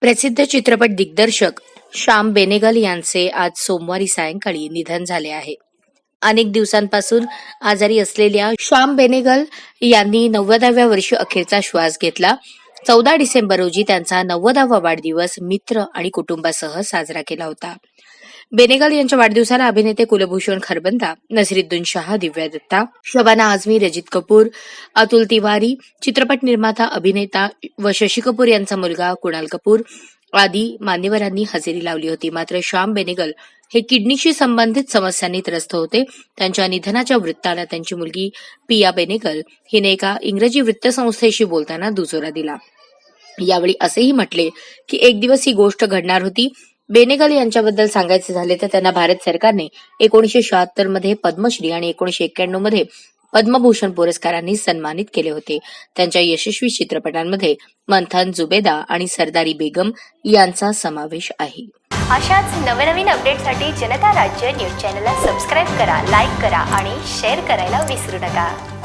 प्रसिद्ध चित्रपट दिग्दर्शक श्याम बेनेगल यांचे आज सोमवारी सायंकाळी निधन झाले आहे. अनेक दिवसांपासून आजारी असलेल्या श्याम बेनेगल यांनी नव्वदाव्या वर्षी अखेरचा श्वास घेतला. चौदा डिसेंबर रोजी त्यांचा नव्वदावा वाढदिवस मित्र आणि कुटुंबासह साजरा केला होता. बेनेगल यांच्या वाढदिवसाला अभिनेते कुलभूषण खरबंदा नसरुद्दीन शाह दिव्या दत्ता शबाना आझमी रजित कपूर अतुल तिवारी चित्रपट निर्माता अभिनेता व शशी कपूर यांचा मुलगा कुणाल कपूर आदी मान्यवरांनी हजेरी लावली होती. मात्र श्याम बेनेगल हे किडनीशी संबंधित समस्यांनी त्रस्त होते. त्यांच्या निधनाच्या वृत्ताला त्यांची मुलगी पिया बेनेगल हिने एका इंग्रजी वृत्तसंस्थेशी बोलताना दुजोरा दिला. यावेळी असेही म्हटले की एक दिवस ही गोष्ट घडणार होती. बेनेगल यांच्याबद्दल सांगायचे झाले तर त्यांना भारत सरकारने एकोणीशे शहात्तरमध्ये पद्मश्री आणि एकोणीशे एक्क्याण्णवमध्ये पद्मभूषण पुरस्कारांनी सन्मानित केले होते. त्यांच्या यशस्वी चित्रपटांमध्ये मंथन जुबेदा आणि सरदारी बेगम यांचा समावेश आहे. अशाच नवनवीन अपडेटसाठी जनता राज्य न्यूज चॅनलला सबस्क्राईब करा लाईक करा आणि शेअर करायला विसरू नका.